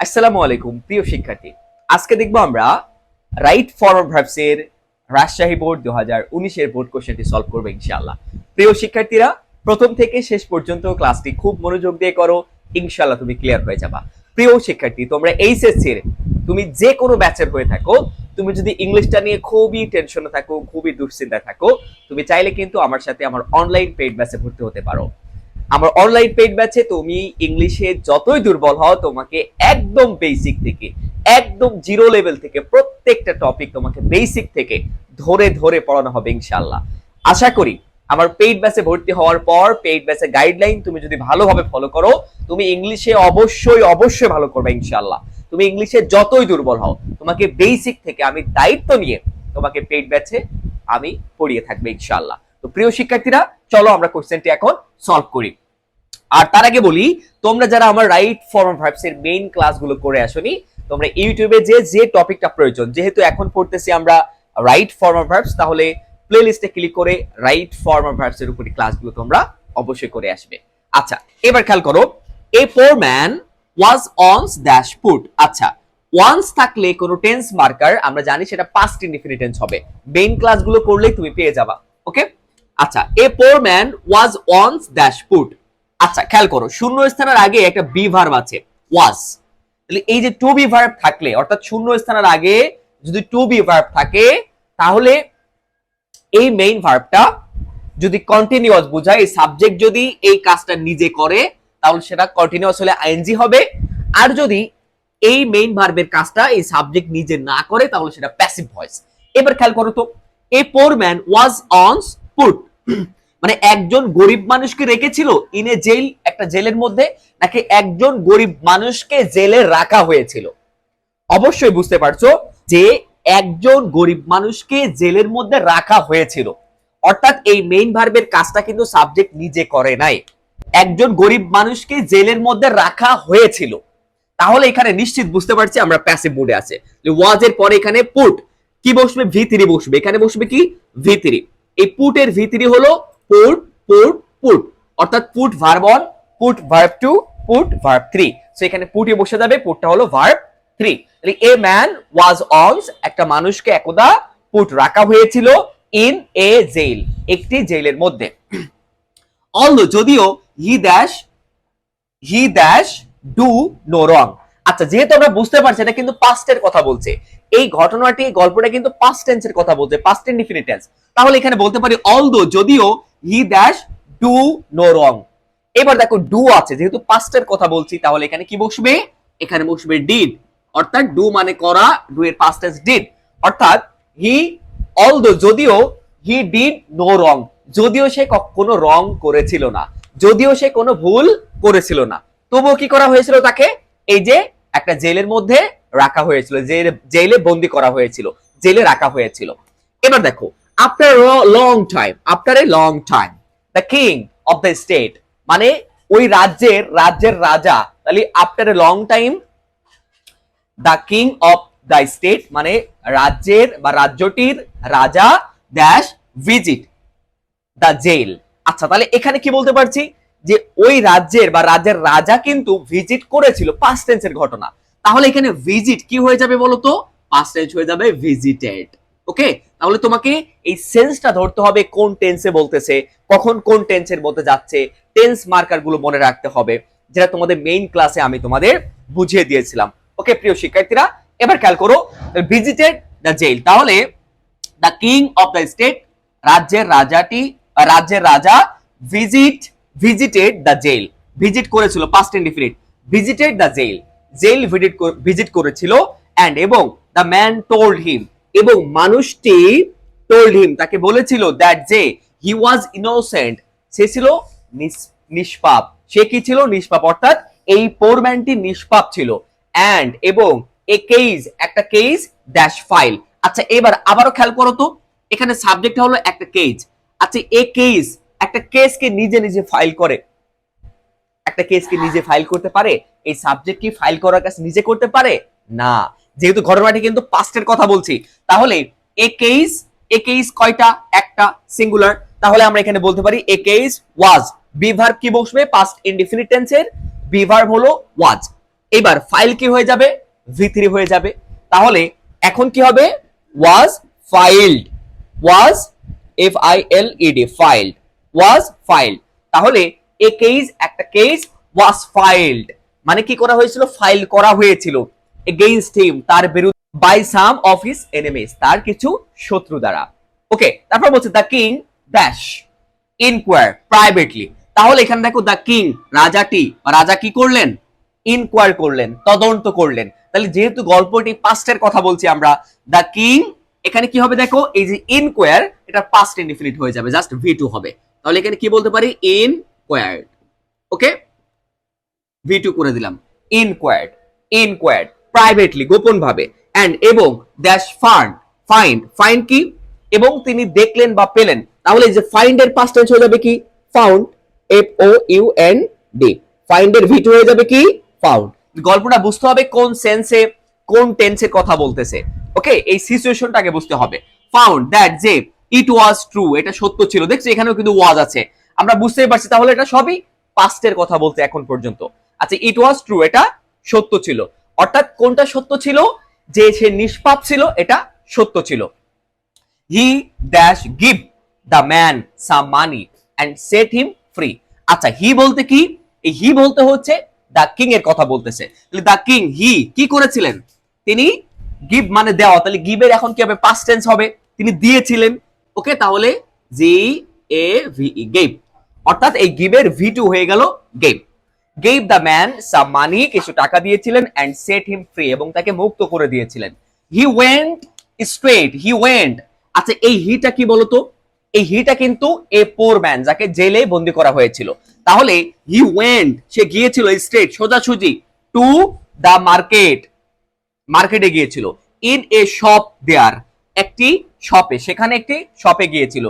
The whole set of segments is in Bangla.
আসসালামু আলাইকুম, প্রিয় শিক্ষার্থী। আজকে দেখব আমরা right form of Rajshahi board দু হাজার উনিশের বোর্ড কোশ্চেনটি সলভ করব ইনশাআল্লাহ। প্রিয় শিক্ষার্থীরা, প্রথম থেকে শেষ পর্যন্ত ক্লাসটি খুব মনোযোগ দিয়ে করো, ইনশাআল্লাহ তুমি ক্লিয়ার হয়ে যাবা। প্রিয় শিক্ষার্থী, তোমরা এইচএসসি এর, তুমি যে কোনো ব্যাচের হয়ে থাকো, তুমি যদি ইংলিশটা নিয়ে খুবই টেনশনে থাকো, খুবই দুশ্চিন্তায় থাকো, তুমি চাইলে কিন্তু আমার সাথে আমার অনলাইন পেইড ব্যাচে ভর্তি হতে পারো। আমার অনলাইন পেইড ব্যাচে তুমি ইংলিশে যতই দুর্বল হও, তোমাকে একদম বেসিক থেকে, একদম জিরো লেভেল থেকে প্রত্যেকটা টপিক তোমাকে বেসিক থেকে ধরে ধরে পড়ানো হবে ইনশাআল্লাহ। আশা করি আমার পেইড ব্যাচে ভর্তি হওয়ার পর পেইড ব্যাচে গাইডলাইন তুমি যদি ভালোভাবে ফলো করো, তুমি ইংলিশে অবশ্যই অবশ্যই ভালো করবে ইনশাআল্লাহ। তুমি ইংলিশে যতই দুর্বল হও, তোমাকে বেসিক থেকে আমি দায়িত্ব নিয়ে তোমাকে পেইড ব্যাচে আমি পড়িয়ে থাকবে ইনশাআল্লাহ। তো প্রিয় শিক্ষার্থীরা, চলো আমরা কোশ্চেনটি এখন সলভ করি। আর তার আগে বলি, তোমরা যারা আমার রাইট ফর্ম ভার্বস এর মেইন ক্লাসগুলো করে আসনি, তোমরা ইউটিউবে যে যে টপিকটা প্রয়োজন, যেহেতু এখন পড়তেছি আমরা রাইট ফর্ম ভার্বস তাহলে প্লে লিস্টে ক্লিক করে রাইট ফর্ম ভার্বস এর উপরে ক্লাসগুলো তোমরা অবশ্যই করে আসবে। আচ্ছা এবার খেয়াল করো a poor man was once dash put আচ্ছা ওয়ান্স থাকলে কোনো টেন্স মার্কার আমরা জানি সেটা পাস্ট ইনডিফিনিট টেন্স হবে। মেইন ক্লাসগুলো করলেই তুমি পেয়ে যাবা ওকে আচ্ছা a poor man was once dash put আচ্ছা খেয়াল করো, শূন্য স্থানের আগে একটা বি ভার্ব আছে ওয়াজ তাহলে এই যে টু বি ভার্ব থাকলে, অর্থাৎ শূন্য স্থানের আগে যদি টু বি ভার্ব থাকে, তাহলে এই মেইন ভার্বটা যদি কন্টিনিউয়াস বোঝায়, এই সাবজেক্ট যদি এই কাজটা নিজে করে, তাহলে সেটা কন্টিনিউয়াস হলে আইএনজি হবে। আর যদি এই মেইন ভার্বের কাজটা এই সাবজেক্ট নিজে না করে, তাহলে সেটা প্যাসিভ ভয়েস এবার খেয়াল করো তো a poor man was on put মানে একজন গরিব মানুষকে রেখেছিল, ইন জেল, একটা জেলের মধ্যে, নাকি একজন গরিব মানুষকে জেলে রাখা হয়েছিল? অবশ্যই বুঝতে পারছ যে একজন গরিব মানুষকে জেলের মধ্যে রাখা হয়েছিল। অর্থাৎ এই মেইন ভার্বের কাজটা কিন্তু সাবজেক্ট নিজে করে নাই। একজন গরিব মানুষকে জেলের মধ্যে রাখা হয়েছিল। তাহলে এখানে নিশ্চিত বুঝতে পারছি আমরা প্যাসিভ মুডে আছে। ওয়াজ এর পরে এখানে পুট কি বসবে? ভি থ্রি বসবে। এখানে বসবে কি? ভি থ্রি এই পুটের ভি থ্রি হলো পুট পুট পুট। অর্থাৎ put verb one put verb two put verb three so এখানে পুটে বসে যাবে, পুটটা হলো verb three a man was once একটা মানুষকে একদা পুট রাখা হয়েছিল ইন এ জেল একটি জেলের মধ্যে। অলদো যদিও he dash he dash do no wrong আচ্ছা যেহেতু আমরা বুঝতে পারছি এটা কিন্তু পাস্টের কথা বলছে, এই ঘটনাটি গল্পটা কিন্তু পাস্ট টেন্সের কথা বলছে পাস্ট ইনডিফিনিট টেন্স তাহলে এখানে বলতে পারি অলদো যদিও he dash do no wrong এবার দেখো ডু আছে, যেহেতু পাস্টের কথা বলছি, তাহলে এখানে কি বসবে? এখানে বসবে ডিড অর্থাৎ ডু মানে করা ডু এর পাস্ট টেন্স ডিড অর্থাৎ হি অলদো যদিও হি ডিড নো রং যদিও সে কোনো রং করেছিল না, যদিও সে কোনো ভুল করেছিল না। তবুও কি করা হয়েছিল তাকে? এই যে একটা জেলের মধ্যে রাখা হয়েছিল, জেলে জেলে বন্দি করা হয়েছিল, জেলে রাখা হয়েছিল। এবার দেখো after long time after a long time the king of the state মানে ওই রাজ্যের রাজ্যের রাজা, তাহলে after a long time the king of the state মানে রাজ্যের বা রাজ্যটির রাজা ড্যাশ ভিজিট দ্য জেল আচ্ছা তাহলে এখানে কি বলতে পারছি? যে ওই রাজ্যের বা রাজ্যের রাজা কিন্তু ভিজিট করেছিল পাস্ট টেন্সের ঘটনা। তাহলে এখানে ভিজিট কি হয়ে যাবে বলতো? পাস্ট টেন্স হয়ে যাবে ভিজিটেড ওকে তাহলে তোমাকে এই সেন্সটা ধরতে হবে কোন টেন্সে বলতেছে, কখন কোন টেন্সের মধ্যে যাচ্ছে টেন্স মার্কারগুলো মনে রাখতে হবে, যেটা তোমাদের মেইন ক্লাসে আমি তোমাদের বুঝিয়ে দিয়েছিলাম। ওকে প্রিয় শিক্ষার্থীরা, এবার খেয়াল করো ভিজিটেড দ্য জেল তাহলে the king of the state রাজ্যের রাজাটি, রাজ্যের রাজা visit visited the jail visit করেছিল past indefinite visited the jail jail visit visit করেছিল এন্ড এবং দ্য ম্যান টোল্ড হিম এবং মানুষটি টোল্ড হিম তাকে বলেছিল দ্যাট যে হি ওয়াজ ইনোসেন্ট সে ছিল নিষ্পাপ। সে কি ছিল? নিষ্পাপ। অর্থাৎ এই পোরম্যানটি নিষ্পাপ ছিল। এন্ড এবং এ কেস একটা কেস ড্যাশ ফাইল আচ্ছা এবার আবারও খেয়াল করো তো। এখানে সাবজেক্ট হলো একটা কেস আচ্ছা এ কেস একটা কেসকে নিজে নিজে ফাইল করে। একটা কেসকে নিজে ফাইল করতে পারে? এই সাবজেক্ট কি ফাইল করার কাজ নিজে করতে পারে? না। যেহেতু ঘটনাটি কিন্তু পাস্টের কথা বলছি, তাহলে এ কেস এ কেস কয়টা? একটা সিঙ্গুলার তাহলে আমরা এখানে বলতে পারি এ কেস ওয়াজ বিভার্ব কি বসবে? পাস্ট ইনডিফিনিট টেন্সের বিভার্ব হলো ওয়াজ এবার ফাইল কি হয়ে যাবে? ভি থ্রি হয়ে যাবে। তাহলে এখন কি হবে? Was filed was F I L E D filed was filed তাহলে এ কেস একটা কেস ওয়াজ ফাইল্ড মানে কি করা হয়েছিল? ফাইল করা হয়েছিল। এগেইনস্ট হিম তার বিরুদ্ধে by some of his enemies তার কিছু শত্রু দ্বারা। ওকে তারপর বলছে the king dash inquire privately তাহলে এখানে দেখো দ্য কিং রাজাটি, রাজা কি করলেন? ইনকোয়ার করলেন, তদন্ত করলেন। তাহলে যেহেতু গল্পটি পাস্টের কথা বলছি আমরা দ্য কিং এখানে কি হবে দেখো? এই যে ইনকোয়ার এটা পাস্ট ইনডিফিনিট হয়ে যাবে জাস্ট ভি টু হবে। তাহলে এখানে কি বলতে পারি? ইনকোয়ার্ড ওকে ভি টু করে দিলাম। ইনকোয়ার্ড ইনকোয়ার্ড প্রাইভেটলি গোপন ভাবে অ্যান্ড এবং দ্যাশ ফান্ড ফাইন্ড ফাইন্ড কি? এবং তিনি দেখলেন বা পেলেন। তাহলে যে ফাইন্ড এর পাস্ট টেন্স হয়ে যাবে কি? Found F O U N D find এর ভি টু হয়ে যাবে কি? ফাউন্ড গল্পটা বুঝতে হবে কোন সেন্সে কোন টেন্সের কথা বলতেছে। ওকে এই সিচুয়েশনটাকে বুঝতে হবে। ফাউন্ড দ্যাট যে ইট ওয়াজ ট্রু এটা সত্য ছিল। দেখছি এখানেও কিন্তু ওয়াজ আছে। আমরা বুঝতেই পারছি তাহলে এটা সবই পাস্টের কথা বলতে এখন পর্যন্ত। আচ্ছা ইট ওয়াজ ট্রু এটা সত্য ছিল। অর্থাৎ কোনটা সত্য ছিল? যে সে নিষ্পাপ ছিল, এটা সত্য ছিল। He dash give the man some money and set him free আচ্ছা হি বলতে কি? এই হি বলতে হচ্ছে দ্য কিং এর কথা বলতেছে। তাহলে দ্য কিং হি কি করেছিলেন? তিনি গিভ মানে দেওয়া। তাহলে গিভের এখন কি হবে? পাস্ট টেন্স হবে। তিনি দিয়েছিলেন। ওকে, তাহলে জি এ ভি গেভ অর্থাৎ এই গিভের ভি টু হয়ে গেল gave gave the man some money কিছু টাকা দিয়েছিলেন অ্যান্ড সেট হিম ফ্রি এবং তাকে মুক্ত করে দিয়েছিলেন। He went straight he went আচ্ছা এই হিটা কি বলতো? এই হিটা কিন্তু এ পোর ম্যান যাকে জেলে বন্দি করা হয়েছিল। তাহলে হি ওয়েন্ট সে গিয়েছিল স্ট্রেট সোজাসুজি টু দ্য মার্কেট মার্কেটে গিয়েছিল। ইন এ শপ দেয়ার একটি শপে সেখানে একটি শপে গিয়েছিল।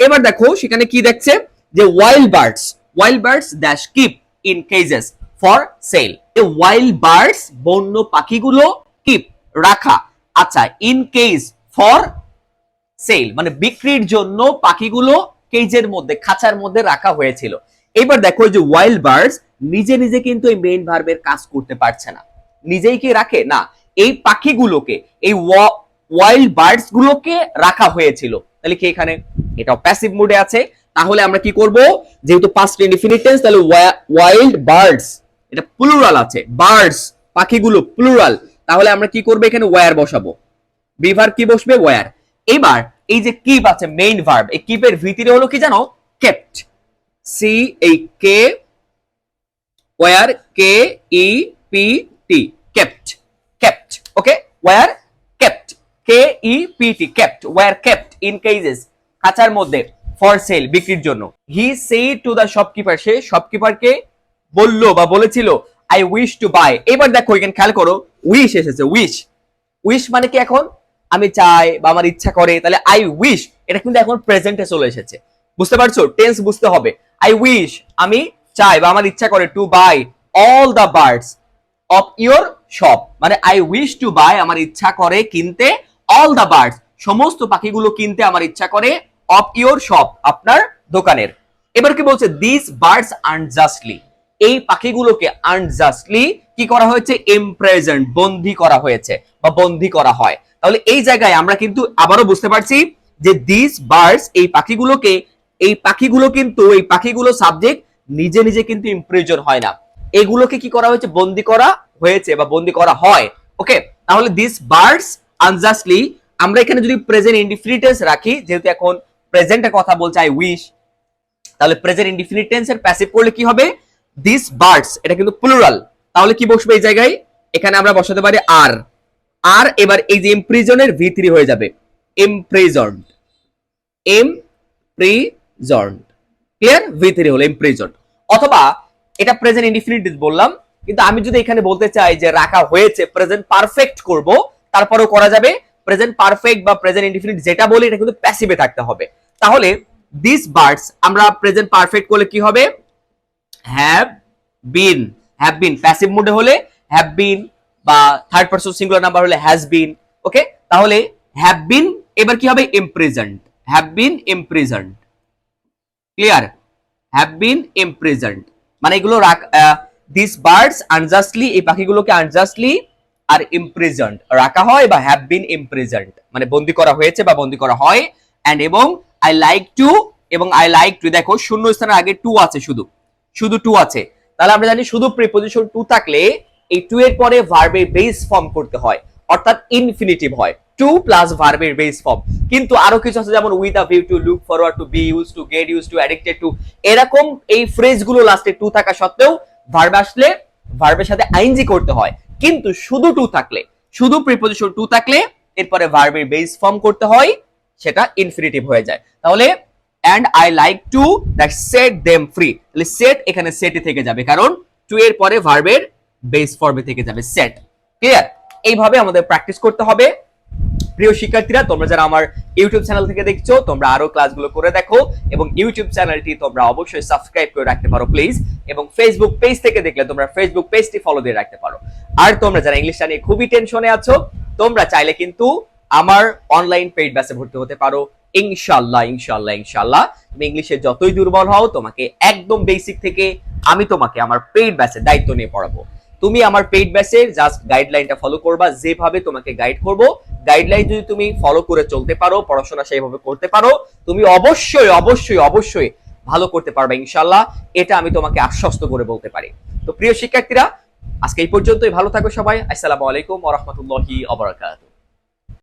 এবার দেখো, সেখানে কি দেখছে? যে wild birds wild birds dash keep in cages for sale wild birds বন্য পাখিগুলো কিপ রাখা। আচ্ছা ইন কেজ ফর সেল মানে বিক্রির জন্য পাখিগুলো কেজের মধ্যে, খাঁচার মধ্যে রাখা হয়েছিল। এবার দেখো যে ওয়াইল্ড বার্ডস নিজে নিজে কিন্তু এই মেইন ভার্বের কাজ করতে পারছে না। নিজেই কি রাখে? না, এই পাখিগুলোকে, এই ওয়াইল্ড বার্ডস গুলোকে রাখা হয়েছিল। তাহলে কি এখানে? এটা প্যাসিভ মুডে আছে। তাহলে আমরা কি করব? যেহেতু পাস্ট ইনডিফিনিট টেন্স তাহলে ওয়াইল্ড বার্ডস এটা প্লুরাল আছে বার্ডস পাখিগুলো প্লুরাল তাহলে আমরা কি করব এখানে? ওয়্যার বসাবো। বিভার কি বসবে? ওয়্যার এবার এই যে কিপ আছে মেইন ভার্ব এই কিপের ভিতরে হলো কি জানো? কেপ্ট সি এই K were K E P T kept kept okay kept K kept were kept in cages খাঁচার মধ্যে ফর সেল বিক্রির জন্য। হি সে টু দা শপকিপার সে শপকিপারকে বলল বা বলেছিল আই উইশ টু বাই এবার দেখো এখানে খেয়াল করো উইশ এসেছে উইশ উইশ মানে কি এখন? আমি চাই বা আমার ইচ্ছা করে, তাহলে আই উইশ এটা কিন্তু এখন প্রেজেন্টে চলে এসেছে। বুঝতে পারছ? টেন্স বুঝতে হবে। আই উইশ আমি চাই বা আমার ইচ্ছা করে to buy all the birds of your shop মানে আই উইশ টু বাই আমার ইচ্ছা করে কিনতে অল দ্য বার্ডস সমস্ত পাখিগুলো কিনতে আমার ইচ্ছা করে অফ ইওর শপ আপনার দোকানের। এবার কি বলছে দিস বার্ডস আনজাস্টলি এই পাখিগুলোকে আনজাস্টলি কি করা হয়েছে? এমপ্রেজেন্ট বন্দি করা হয়েছে বা বন্দি করা হয়। তাহলে এই জায়গায় আমরা কিন্তু আবারও বুঝতে পারছি যে দিস বার্ডস এই পাখিগুলোকে, এই পাখিগুলো কিন্তু, এই পাখিগুলো সাবজেক্ট নিজে নিজে কিন্তু ইমপ্রেজন হয় না। এগুলোকে কি করা হয়েছে? বন্দি করা হয়েছে বা বন্দি করা হয়। ওকে তাহলে দিস বার্ডস আনজাস্টলি আমরা এখানে যদি প্রেজেন্ট ইনডিফিনিটেন্স রাখি, যেহেতু এখন প্রেজেন্টের কথা বলছে আই উইশ তাহলে প্রেজেন্ট ইনডিফিনিট টেন্সের প্যাসিভ করলে কি হবে? দিস বার্ডস এটা কিন্তু প্লুরাল তাহলে কি বসবে এই জায়গায়? এখানে আমরা বসাতে পারি আর আর এবার এই যে ইমপ্রিজনের ভি থ্রি হয়ে যাবে। Imprisoned imprisoned clear V হলো ইমপ্রিজন্ড অথবা, এটা প্রেজেন্ট ইনডিফিনিট বললাম, কিন্তু আমি যদি এখানে বলতে চাই যে রাখা হয়েছে প্রেজেন্ট পারফেক্ট করব তারপরেও করা যাবে প্রেজেন্ট পারফেক্ট বা প্রেজেন্ট ইনডিফিনিট যেটা বলি, এটা কিন্তু প্যাসিভে থাকতে হবে। তাহলে দিস বার্ডস আমরা প্রেজেন্ট পারফেক্ট করলে কি হবে? Have been have been passive মোডে হলে হ্যাভ বিন বা থার্ড পারসন সিঙ্গুলার নাম্বার হলে হ্যাজ বিন ওকে তাহলে হ্যাভ বিন এবার কি হবে? Imprisoned have been imprisoned clear have been imprisoned মানে এগুলো রাখ- দিস বার্ডস আনজাস্টলি এই পাখিগুলোকে আনজাস্টলি আর ইমপ্রিজন্ড রাখা হয় বা হ্যাভ বিন ইমপ্রিজন্ড মানে বন্দি করা হয়েছে বা বন্দি করা হয়। এন্ড এবং আই লাইক টু এবং আই লাইক টু দেখো শূন্য স্থানের আগে টু আছে শুধু। শুধু টু আছে। তাহলে আমরা জানি শুধু প্রিপোজিশন টু থাকলে এই টু এর পরে ভার্বের বেস ফর্ম করতে হয়। অর্থাৎ ইনফিনিটিভ হয়। টু প্লাস ভার্বের বেস ফর্ম কিন্তু আরও কিছু আছে যেমন with a view to look forward to be use to get use to addicted to এরকম এই ফ্রেজগুলো লাস্টে টু থাকা সত্ত্বেও ভার্ব আসলে ভার্বের সাথে আইনজি করতে হয়। কিন্তু শুধু টু থাকলে, শুধু প্রিপোজিশন টু থাকলে এরপরে ভার্বের বেস ফর্ম করতে হয়, সেটা ইনফিনিটিভ হয়ে যায়। তাহলে and I like to that set them free তাহলে সেট এখানে সেটে থেকে যাবে, কারণ টু এর পরে ভার্বের বেস ফর্মে থেকে যাবে সেট ক্লিয়ার এইভাবে আমাদের প্র্যাকটিস করতে হবে। প্রিয় শিক্ষার্থীরা, তোমরা যারা আমার ইউটিউব চ্যানেল থেকে দেখছ, তোমরা আরও ক্লাসগুলো করে দেখো এবং ইউটিউব চ্যানেলটি তোমরা অবশ্যই সাবস্ক্রাইব করে রাখতে পারো, প্লিজ। এবং ফেসবুক পেজ থেকে দেখলে তোমরা ফেসবুক পেজটি ফলো দিয়ে রাখতে পারো। আর তোমরা যারা ইংলিশটা নিয়ে খুবই টেনশনে আছো, তোমরা চাইলে কিন্তু আমার অনলাইন পেইড ব্যাচে ভর্তি হতে পারো। ইনশাল্লাহ ইনশাল্লাহ ইনশাল্লাহ তুমি ইংলিশে যতই দুর্বল হও, তোমাকে একদম বেসিক থেকে আমি তোমাকে আমার পেইড ব্যাচের দায়িত্ব নিয়ে পড়াবো। তুমি আমার পেইড ব্যাচের জাস্ট গাইডলাইনটা ফলো করবা, যেভাবে তোমাকে গাইড করব। গাইডলাইন যদি তুমি ফলো করে চলতে পারো, পড়াশোনা সেইভাবে করতে পারো, তুমি অবশ্যই অবশ্যই অবশ্যই ভালো করতে পারবে ইনশাল্লাহ এটা আমি তোমাকে আশ্বস্ত করে বলতে পারি। তো প্রিয় শিক্ষার্থীরা, আজকে এই পর্যন্তই। ভালো থাকো সবাই। আসসালামু আলাইকুম ওরহমতুল্লাহি বারাকাতুহু।